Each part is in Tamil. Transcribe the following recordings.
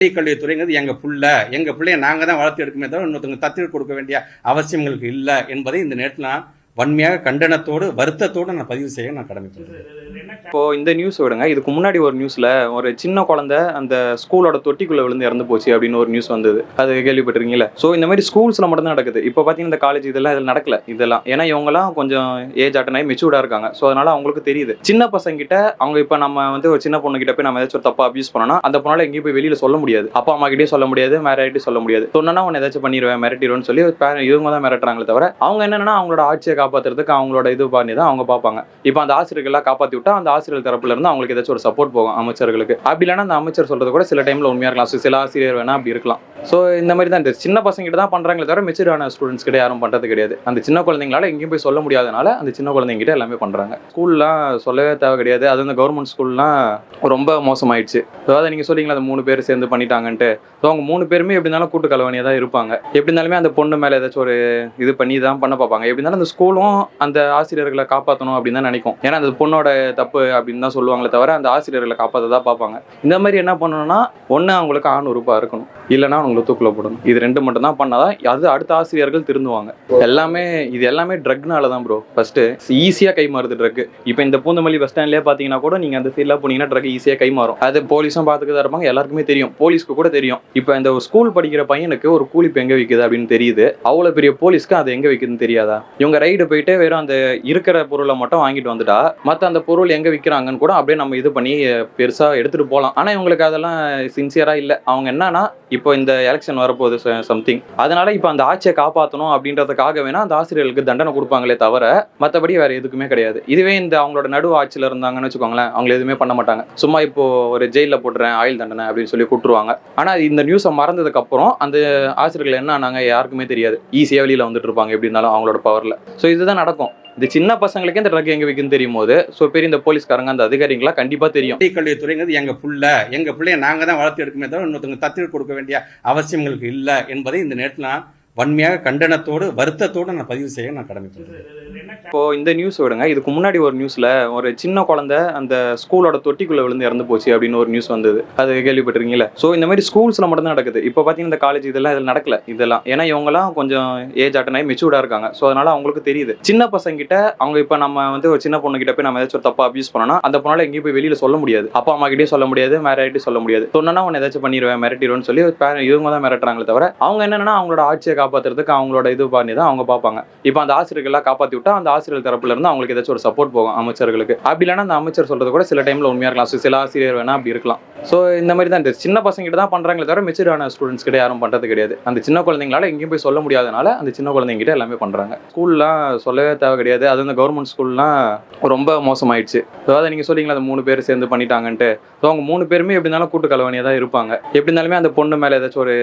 கல்வித்துறைங்கிறது எங்க பிள்ளை. எங்க பிள்ளைய நாங்க தான் வளர்த்து எடுக்கமே தவிர இன்னொருத்தவங்க தத்து கொடுக்க வேண்டிய அவசியங்களுக்கு இல்லை என்பதை இந்த நேரத்தில் நான் வன்மையாக கண்டனத்தோடு வருத்தத்தோடு நான் பதிவு செய்ய நான் கடமைப்படுறேன் இப்போ இந்த நியூஸ் விடுங்க. இதுக்கு முன்னாடி ஒரு நியூஸ்ல ஒரு சின்ன குழந்தை அந்த ஸ்கூலோட தொட்டிக்குள்ள விழுந்து இறந்து போச்சு அப்படின்னு ஒரு நியூஸ் வந்தது. அது கேள்விப்பட்டிருக்கீங்களா? ஸோ இந்த மாதிரி ஸ்கூல்ஸ்ல மட்டும் தான் நடக்குது. இப்போ பார்த்தீங்கன்னா இந்த காலேஜ் இதெல்லாம் இதில் நடக்கல. இதெல்லாம். ஏன்னா இவங்கலாம் கொஞ்சம் ஏஜ் அட்டன் ஆகி மெச்சூர்டா இருக்காங்க. ஸோ அதனால அவங்களுக்கு தெரியுது. சின்ன பசங்க கிட்ட அவங்க இப்போ நம்ம வந்து ஒரு சின்ன பொண்ணு கிட்ட போய் நம்ம ஏதாச்சும் ஒரு தப்பா அபியூஸ் பண்ணோம்னா அந்த பொண்ணால எங்கேயும் போய் வெளியில சொல்ல முடியாது. அப்பா அம்மா கிட்டே சொல்ல முடியாது மேரிட்டி சொல்ல முடியாது. சொன்னா உன்னை ஏதாச்சும் பண்ணிடுவேன் மிரட்டிடுவேன்னு சொல்லி இவங்க தான் மிரட்டுறாங்களே தவிர அவங்க என்னன்னா அவங்களோட ஆட்சியை காப்பாற்றுறதுக்கு அவங்களோட இது பண்ணி தான் அவங்க பார்ப்பாங்க. இப்போ அந்த ஆசிரியர்கள்லாம் காப்பாத்தி விட்டா அந்த ஆசிரியர் தரப்புல இருந்து அவங்களுக்கு ஏதாச்சும் ஒரு சப்போர்ட் போகும் அமைச்சர்களுக்கு. அப்படி இல்லைன்னா அந்த அமைச்சர் சொல்றது கூட சில டைம்ல உண்மையா இருக்கலாம். சில ஆசிரியர் வேணா அப்படி இருக்கலாம். ஸோ இந்த மாதிரி தான் சின்ன பசங்க கிட்ட தான் பண்றாங்களே தவிர மெச்சூரான ஸ்டூடெண்ட்ஸ் கிட்ட யாரும் பண்றது கிடையாது. அந்த சின்ன குழந்தைங்களால எங்கேயும் போய் சொல்ல முடியாதனால அந்த சின்ன குழந்தைங்க கிட்ட எல்லாமே பண்றாங்க. ஸ்கூல்லாம் சொல்லவே தேவை கிடையாது. அது அந்த கவர்மெண்ட் ஸ்கூல்லாம் ரொம்ப மோசமாயிடுச்சு. அதாவது நீங்க சொல்றீங்களா? அந்த மூணு பேர் சேர்ந்து பண்ணிட்டாங்கன்ட்டு. ஸோ அவங்க மூணு பேருமே எப்படி இருந்தாலும் கூட்டு கலவனியாக தான் இருப்பாங்க. எப்படி இருந்தாலுமே அந்த பொண்ணு மேலே ஏதாச்சும் ஒரு இது பண்ணி தான் பண்ண பார்ப்பாங்க. எப்படி இருந்தாலும் அந்த ஸ்கூல் ஸ்கூலும் அந்த ஆசிரியர்களை காப்பாற்றணும் அப்படின்னு தான் நினைக்கும். ஏன்னா அந்த பொண்ணோட தப்பு அப்படின்னு தான் சொல்லுவாங்களே தவிர அந்த ஆசிரியர்களை காப்பாற்ற தான் பார்ப்பாங்க. இந்த மாதிரி என்ன பண்ணணும்னா ஒன்று அவங்களுக்கு ஆண் உறுப்பாக இருக்கணும். இல்லைன்னா அவங்களை தூக்கில் போடணும். இது ரெண்டு மட்டும் தான் பண்ணாதான் அது அடுத்த ஆசிரியர்கள் திருந்துவாங்க. எல்லாமே இது எல்லாமே ட்ரக்னால தான் ப்ரோ ஃபர்ஸ்ட் ஈஸியாக கை மாறுது ட்ரக் இப்போ இந்த பூந்தமல்லி பஸ் ஸ்டாண்ட்லேயே பார்த்தீங்கன்னா கூட நீங்கள் அந்த சைடில் போனீங்கன்னா ட்ரக் ஈஸியாக கை மாறும் அது போலீஸும் பார்த்துட்டு தான் இருப்பாங்க. எல்லாருக்குமே தெரியும். போலீஸ்க்கு கூட தெரியும். இப்போ இந்த ஸ்கூல் படிக்கிற பையனுக்கு ஒரு கூலிப்பு எங்கே விற்குது அப்படின்னு தெரியுது. அவ்வளோ பெரிய போலீஸ்க்கு அது எங்கே விற்குதுன்னு தெரியாதா? இவங்க ரைடு போயிட்டு வெறும் அந்த இருக்கிற பொருளை மட்டும் வாங்கிட்டு வந்துட்டா மற்ற அந்த பொருள் எங்கே விற்கிறாங்கன்னு கூட அப்படியே நம்ம இது பண்ணி பெருசாக எடுத்துகிட்டு போகலாம் ஆனால் இவங்களுக்கு அதெல்லாம் சின்சியராக இல்லை. அவங்க என்னன்னா இப்போ இந்த எலெக்ஷன் வரப்போகுது சம்திங் அதனால இப்போ அந்த ஆட்சியை காப்பாற்றணும் அப்படின்றதுக்காக வேணா அந்த ஆசிரியர்களுக்கு தண்டனை கொடுப்பாங்களே தவிர மற்றபடி வேற எதுக்குமே கிடையாது. இதுவே இந்த அவங்களோட நடு ஆட்சியில் இருந்தாங்கன்னு வச்சுக்கோங்களேன் அவங்க எதுவுமே பண்ண மாட்டாங்க. சும்மா இப்போ ஒரு ஜெயிலில் போட்டுறேன் ஆயுள் தண்டனை அப்படின்னு சொல்லி கூட்டுருவாங்க. ஆனால் இந்த நியூஸை மறந்ததுக்கு அப்புறம் அந்த ஆசிரியர்கள் என்ன ஆனாங்க யாருக்குமே தெரியாது. ஈஸியாக வெளியில் வந்துட்டு இருப்பாங்க எப்படி இருந்தாலும் அவங்களோட பவரில் ஸோ இதுதான் நடக்கும். இந்த சின்ன பசங்களுக்கே இந்த ட்ரக் எங்க விற்குன்னு தெரியும் போது ஸோ பெரிய இந்த போலீஸ்காரங்க அந்த அதிகாரிங்களா கண்டிப்பா தெரியும். கல்வித்துறைங்கிறது எங்க புள்ள எங்க பிள்ளைய நாங்க தான் வளர்த்து எடுக்கமே தவிர இன்னொருத்தவங்க தத்து கொடுக்க வேண்டிய அவசியம் எங்களுக்கு இல்லை என்பதை இந்த நேரத்தில் நான் வன்மையாக கண்டனத்தோடு வருத்தத்தோடு நான் பதிவு செய்ய நான் கடமைப்படுறேன் இப்போ இந்த நியூஸ் விடுங்க. இதுக்கு முன்னாடி ஒரு நியூஸ்ல ஒரு சின்ன குழந்தை அந்த ஸ்கூலோட தொட்டிக்குள்ள விழுந்து இறந்து போச்சு அப்படின்னு ஒரு நியூஸ் வந்தது. அது கேள்விப்பட்டிருக்கீங்களா? ஸோ இந்த மாதிரி ஸ்கூல்ஸ்ல மட்டும் தான் நடக்குது. இப்போ பார்த்தீங்கன்னா இந்த காலேஜ் இதெல்லாம் இதில் நடக்கல. இதெல்லாம். ஏன்னா இவங்கலாம் கொஞ்சம் ஏஜ் அட்டன் ஆகி மெச்சூர்டா இருக்காங்க. ஸோ அதனால அவங்களுக்கு தெரியுது. சின்ன பசங்க கிட்ட அவங்க இப்போ நம்ம வந்து ஒரு சின்ன பொண்ணு கிட்ட போய் நம்ம ஏதாச்சும் ஒரு தப்பா அபியூஸ் பண்ணோம்னா அந்த பொண்ணால எங்கேயும் போய் வெளியில சொல்ல முடியாது. அப்பா அம்மா கிட்டே சொல்ல முடியாது மேரிட்டி சொல்ல முடியாது. சொன்னா உன்னை ஏதாச்சும் பண்ணிடுவேன் மிரட்டிடுவேன்னு சொல்லி இவங்க தான் மிரட்டுறாங்களே தவிர அவங்க என்னன்னா அவங்களோட ஆட்சியை காப்பாத்துறதுக்கு அவங்களோட இது பண்ணி தான் அவங்க பார்ப்பாங்க. இப்போ அந்த ஆசிரியர்கள்லாம் காப்பாத்தி விட்டா அந்த ஆசிரியர் தரப்புல இருந்து அவங்களுக்கு ஏதாச்சும் ஒரு சப்போர்ட் போகும் அமைச்சர்களுக்கு. அப்படி இல்லைன்னா அந்த அமைச்சர் சொல்றது கூட சில டைம்ல உண்மையா இருக்கலாம். சில ஆசிரியர் வேணா அப்படி இருக்கலாம். ஸோ இந்த மாதிரி தான் சின்ன பசங்க கிட்ட தான் பண்றாங்களே தவிர மெச்சூரான ஸ்டூடெண்ட்ஸ் கிட்ட யாரும் பண்றது கிடையாது. அந்த சின்ன குழந்தைங்களால எங்கேயும் போய் சொல்ல முடியாதனால அந்த சின்ன குழந்தைங்க கிட்ட எல்லாமே பண்றாங்க. ஸ்கூல்லாம் சொல்லவே தேவை கிடையாது. அது அந்த கவர்மெண்ட் ஸ்கூல்லாம் ரொம்ப மோசமாயிடுச்சு. அதாவது நீங்க சொல்லிங்களா அந்த மூணு பேர் சேர்ந்து பண்ணிட்டாங்கன்ட்டு. ஸோ அவங்க மூணு பேருமே எப்படி இருந்தாலும் கூட்டு கலவனியாக தான் இருப்பாங்க. எப்படி இருந்தாலுமே அந்த பொண்ணு மேலே ஏதாச்சும் ஒரு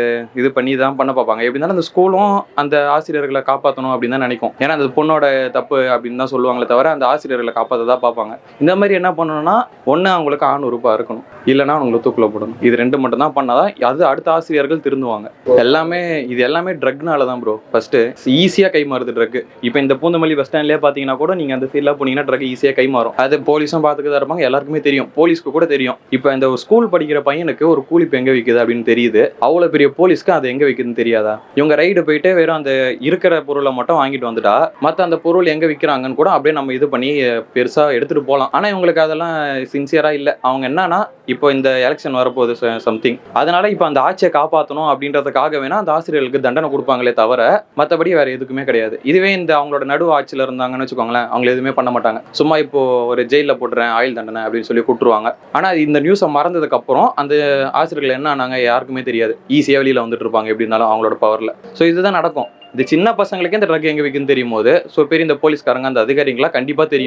இது பண்ணி தான் பண்ண பார்ப்பாங்க. எப்படி இருந்தாலும் அந்த ஸ்கூலும் அந்த ஆசிரியர்களை காப்பாற்றணும் அப்படின்னு தான் நினைக்கும். ஏன்னா அந்த பொண்ணோட தப்பு அப்படின்னு தான் சொல்லுவாங்களே தவிர அந்த ஆசிரியர்களை காப்பாற்ற தான் பார்ப்பாங்க. இந்த மாதிரி என்ன பண்ணணும்னா ஒன்று அவங்களுக்கு ஆண் உறுப்பாக இருக்கணும். இல்லைன்னா அவங்களை தூக்கில் போடணும். இது ரெண்டு மட்டும் தான் பண்ணாதான் அது அடுத்த ஆசிரியர்கள் திருந்துவாங்க. எல்லாமே இது எல்லாமே ட்ரக்னால தான் ப்ரோ ஃபர்ஸ்ட் ஈஸியாக கை மாறுது ட்ரக் இப்போ இந்த பூந்தமல்லி பஸ் ஸ்டாண்ட்லேயே பார்த்தீங்கன்னா கூட நீங்கள் அந்த சைடில் போனீங்கன்னா ட்ரக் ஈஸியாக கை மாறும் அது போலீஸும் பார்த்துட்டு தான் இருப்பாங்க. எல்லாருக்குமே தெரியும். போலீஸ்க்கு கூட தெரியும். இப்போ இந்த ஸ்கூல் படிக்கிற பையனுக்கு ஒரு கூலிப்பு எங்கே விற்குது அப்படின்னு தெரியுது. அவ்வளோ பெரிய போலீஸ்க்கு அது எங்கே விற்குதுன்னு தெரியாதா? இவங்க ரைடு போயிட்டு வெறும் அந்த இருக்கிற பொருளை மட்டும் வாங்கிட்டு வந்துட்டா மற்ற அந்த பொருள் எங்கே விற்கிறாங்கன்னு கூட அப்படியே நம்ம இது பண்ணி பெருசாக எடுத்துகிட்டு போகலாம் ஆனால் இவங்களுக்கு அதெல்லாம் சின்சியராக இல்லை. அவங்க என்னன்னா இப்போ இந்த எலெக்ஷன் வரப்போகுது சம்திங் அதனால இப்போ அந்த ஆட்சியை காப்பாற்றணும் அப்படின்றதுக்காக வேணா அந்த ஆசிரியர்களுக்கு தண்டனை கொடுப்பாங்களே தவிர மற்றபடி வேற எதுக்குமே கிடையாது. இதுவே இந்த அவங்களோட நடு ஆட்சியில் இருந்தாங்கன்னு வச்சுக்கோங்களேன் அவங்க எதுவுமே பண்ண மாட்டாங்க. சும்மா இப்போ ஒரு ஜெயிலில் போட்டுறேன் ஆயுள் தண்டனை அப்படின்னு சொல்லி கூட்டுருவாங்க. ஆனால் இந்த நியூஸை மறந்ததுக்கு அப்புறம் அந்த ஆசிரியர்கள் என்ன ஆனாங்க யாருக்குமே தெரியாது. ஈஸியாக வெளியில் வந்துட்டு இருப்பாங்க எப்படி இருந்தாலும் அவங்களோட பவரில் ஸோ இதுதான் நடக்கும். இந்த சின்ன பசங்களுக்கே இந்த ட்ரக் எங்கே விற்குன்னு தெரியும் போது ஸோ பெரிய இந்த போலீஸ்காரங்க அந்த அதிகாரிங்களா கண்டிப்பாக தெரியும்.